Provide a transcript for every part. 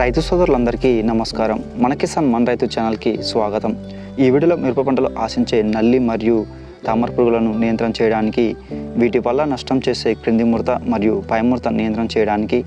రైతు సోదరులందరికీ నమస్కారం. మన కిసాన్ మన రైతు ఛానల్కి స్వాగతం. ఈ వీడియోలో మిరప పంటలు ఆశించే నల్లి మరియు తామర పురుగులను నియంత్రణ చేయడానికి వీటి వల్ల నష్టం చేసే క్రింది ముడత మరియు పై ముడత నియంత్రణ చేయడానికి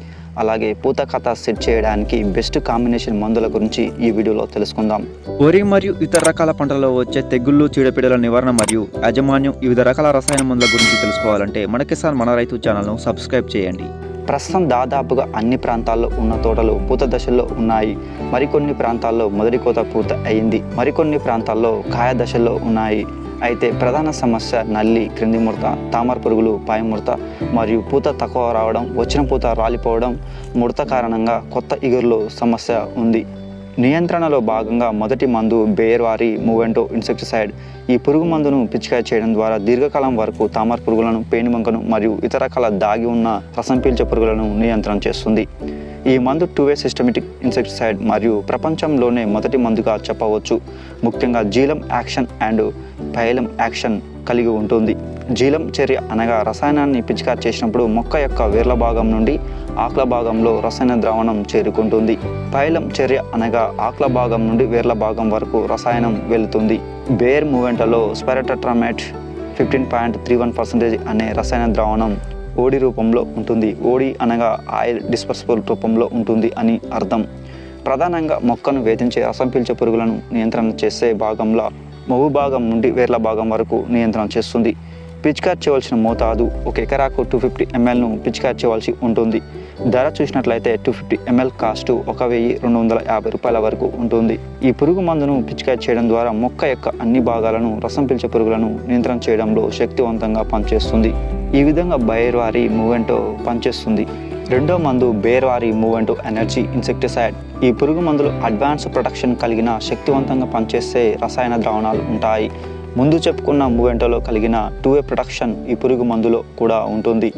అలాగే పూత కథ సెట్ చేయడానికి బెస్ట్ కాంబినేషన్ మందుల గురించి ఈ వీడియోలో తెలుసుకుందాం. వరి మరియు ఇతర రకాల పంటలలో వచ్చే తెగుళ్ళు చీడపీడల నివారణ మరియు యాజమాన్యం వివిధ రకాల రసాయన మందుల గురించి తెలుసుకోవాలంటే మన కిసాన్ మన రైతు ఛానల్ను సబ్స్క్రైబ్ చేయండి. ప్రస్తుతం దాదాపుగా అన్ని ప్రాంతాల్లో ఉన్న తోటలు పూత దశల్లో ఉన్నాయి. మరికొన్ని ప్రాంతాల్లో మొదటి కోత పూత అయింది. మరికొన్ని ప్రాంతాల్లో కాయ దశల్లో ఉన్నాయి. అయితే ప్రధాన సమస్య నల్లి క్రింది ముడత తామర పురుగులు పాయముడత ముడత మరియు పూత తక్కువ రావడం వచ్చిన పూత రాలిపోవడం ముడత కారణంగా కొత్త ఇగురులో సమస్య ఉంది. నియంత్రణలో భాగంగా మొదటి మందు బేర్వారి మూవెంటో ఇన్సెక్టిసైడ్ ఈ పురుగు మందును పిచికారి చేయడం ద్వారా దీర్ఘకాలం వరకు తామర పురుగులను పేనుమంకను మరియు ఇతర రకాల దాగి ఉన్న రసం పీల్చే పురుగులను నియంత్రణ చేస్తుంది. ఈ మందు టూవే సిస్టమేటిక్ ఇన్సెక్టిసైడ్ మరియు ప్రపంచంలోనే మొదటి మందుగా చెప్పవచ్చు. ముఖ్యంగా xylem action and phloem action కలిగి ఉంటుంది. జీలం చర్య అనగా రసాయనాన్ని పిచికారి చేసినప్పుడు మొక్క యొక్క వేర్ల భాగం నుండి ఆకుల భాగంలో రసాయన ద్రావణం చేరుకుంటుంది. పైలం చర్య అనగా ఆకుల భాగం నుండి వేర్ల భాగం వరకు రసాయనం వెళుతుంది. Bear మూవెంటలో spirotetramat fifteen point three one percentage అనే రసాయన ద్రావణం ఓడి రూపంలో ఉంటుంది. ఓడి అనగా ఆయిల్ డిస్పర్సిబుల్ రూపంలో ఉంటుంది అని అర్థం. ప్రధానంగా మొక్కను వేధించే రసం పీల్చే పురుగులను నియంత్రణ చేసే భాగంలో మొవ్వు భాగం నుండి వేర్ల భాగం వరకు నియంత్రణ చేస్తుంది. పిచికారి చేయవలసిన మోతాదు ఒక ఎకరాకు టూ ఫిఫ్టీ ఎంఎల్ను పిచికారి చేయవలసి ఉంటుంది. ధర చూసినట్లయితే టూ ఫిఫ్టీ ఎంఎల్ కాస్టు ఒక వెయ్యి రెండు వందల యాభై రూపాయల వరకు ఉంటుంది. ఈ పురుగు మందును పిచికారి చేయడం ద్వారా మొక్క యొక్క అన్ని భాగాలను రసం పీల్చే పురుగులను నియంత్రణ చేయడంలో శక్తివంతంగా పనిచేస్తుంది. ఈ విధంగా బైర్వారి మూవెంటో పనిచేస్తుంది. రెండో మందు బేర్వారి మూవెంటో ఎనర్జీ ఇన్సెక్టిసైడ్. ఈ పురుగు మందులు అడ్వాన్స్ ప్రొటెక్షన్ కలిగిన శక్తివంతంగా పనిచేసే రసాయన ద్రావణాలు ఉంటాయి. ముందు చెప్పుకున్న మూవెంటోలో కలిగిన టూ వే ప్రొటెక్షన్ ఈ పురుగు మందులో కూడా ఉంటుంది.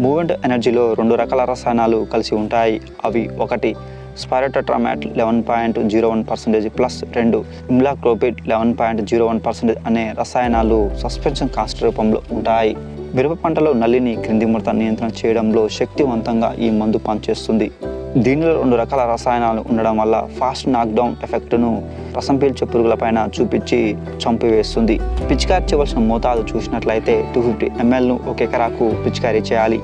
మూవెంట్ ఎనర్జీలో రెండు రకాల రసాయనాలు కలిసి ఉంటాయి. అవి ఒకటి spirotetramat eleven point zero one percentage plus రెండు imidacloprid eleven point zero one percentage అనే రసాయనాలు సస్పెన్షన్ కాస్ట్ రూపంలో ఉంటాయి. మిరప పంటలో నల్లిని క్రింది ముడత నియంత్రణ చేయడంలో శక్తివంతంగా ఈ మందు పనిచేస్తుంది. దీనిలో రెండు రకాల రసాయనాలు ఉండడం వల్ల ఫాస్ట్ నాక్డౌన్ ఎఫెక్ట్ను రసం పీల్చే పురుగులపైన చూపించి చంపివేస్తుంది. పిచికారి చేయవలసిన మోతాదు చూసినట్లయితే టూ ఫిఫ్టీ ఎంఎల్ను ఒక ఎకరాకు పిచికారీ చేయాలి.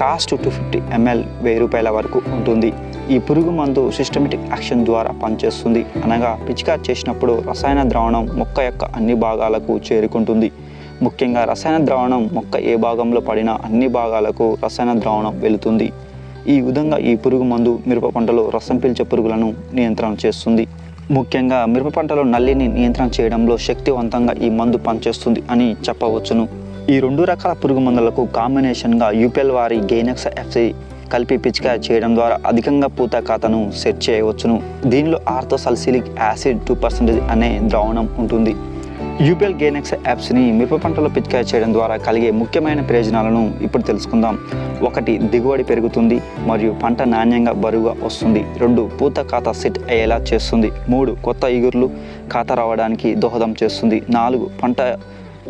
కాస్ట్ టూ ఫిఫ్టీ ఎంఎల్ వెయ్యి రూపాయల వరకు ఉంటుంది. ఈ పురుగు మందు సిస్టమేటిక్ యాక్షన్ ద్వారా పనిచేస్తుంది. అనగా పిచికారి చేసినప్పుడు రసాయన ద్రావణం మొక్క యొక్క అన్ని భాగాలకు చేరుకుంటుంది. ముఖ్యంగా రసాయన ద్రావణం మొక్క ఏ భాగంలో పడినా అన్ని భాగాలకు రసాయన ద్రావణం వెళుతుంది. ఈ విధంగా ఈ పురుగు మందు మిరప పంటలో రసం పీల్చే పురుగులను నియంత్రణ చేస్తుంది. ముఖ్యంగా మిరప పంటలో నల్లిని నియంత్రణ చేయడంలో శక్తివంతంగా ఈ మందు పనిచేస్తుంది అని చెప్పవచ్చును. ఈ రెండు రకాల పురుగు మందులకు కాంబినేషన్గా యూపీఎల్ వారి గెయినెక్స్ ఎఫ్సి కలిపి పిచికారి చేయడం ద్వారా అధికంగా పూత ఖాతాను సెట్ చేయవచ్చును. దీనిలో ఆర్థోసల్సిలిక్ యాసిడ్ టూ పర్సెంటేజ్ అనే ద్రావణం ఉంటుంది. యూపీఎల్ గేనెక్స్ యాప్స్ని మిరప పంటలో పిచికారి చేయడం ద్వారా కలిగే ముఖ్యమైన ప్రయోజనాలను ఇప్పుడు తెలుసుకుందాం. ఒకటి దిగుబడి పెరుగుతుంది మరియు పంట నాణ్యంగా బరువుగా వస్తుంది. రెండు పూత ఖాతా సెట్ అయ్యేలా చేస్తుంది. మూడు కొత్త ఇగుర్లు ఖాతా రావడానికి దోహదం చేస్తుంది. నాలుగు పంట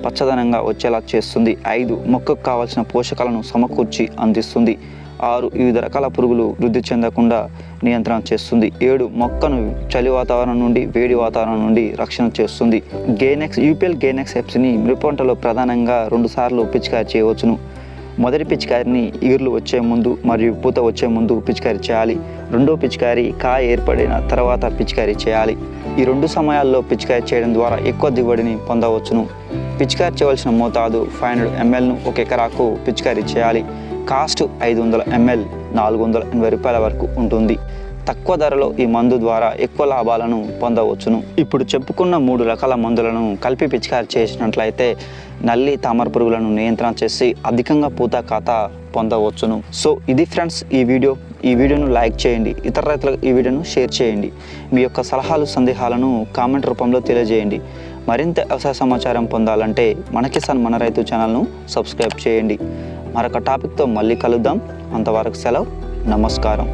పచ్చదనంగా వచ్చేలా చేస్తుంది. ఐదు మొక్కకు కావాల్సిన పోషకాలను సమకూర్చి అందిస్తుంది. ఆరు వివిధ రకాల పురుగులు వృద్ధి చెందకుండా నియంత్రణ చేస్తుంది. ఏడు మొక్కను చలి వాతావరణం నుండి వేడి వాతావరణం నుండి రక్షణ చేస్తుంది. గేనెక్స్ యూపీఎల్ గేనెక్స్ హెప్స్ని మిరపంటలో ప్రధానంగా రెండుసార్లు పిచికారి చేయవచ్చును. మొదటి పిచికారిని ఈర్లు వచ్చే ముందు మరియు పూత వచ్చే ముందు పిచికారి చేయాలి. రెండో పిచికారి కాయ ఏర్పడిన తర్వాత పిచికారి చేయాలి. ఈ రెండు సమయాల్లో పిచికారి చేయడం ద్వారా ఎక్కువ దిగుబడిని పొందవచ్చును. పిచికారి చేయవలసిన మోతాదు ఫైవ్ హండ్రెడ్ ఎంఎల్ను ఒక ఎకరాకు పిచికారీ చేయాలి. కాస్ట్ ఐదు వందల ఎంఎల్ నాలుగు వందల ఎనభై రూపాయల వరకు ఉంటుంది. తక్కువ ధరలో ఈ మందు ద్వారా ఎక్కువ లాభాలను పొందవచ్చును. ఇప్పుడు చెప్పుకున్న మూడు రకాల మందులను కలిపి పిచికారి చేసినట్లయితే నల్లి తామర పురుగులను నియంత్రణ చేసి అధికంగా పూత ఖాతా పొందవచ్చును. సో ఇది ఫ్రెండ్స్ ఈ వీడియో. ఈ వీడియోను లైక్ చేయండి. ఇతర రైతులకు ఈ వీడియోను షేర్ చేయండి. మీ యొక్క సలహాలు సందేహాలను కామెంట్ రూపంలో తెలియజేయండి. మరింత వ్యవసాయ సమాచారం పొందాలంటే మన కిసాన్ మన రైతు ఛానల్ను సబ్స్క్రైబ్ చేయండి. మరొక టాపిక్తో మళ్ళీ కలుద్దాం. అంతవరకు సెలవు. నమస్కారం.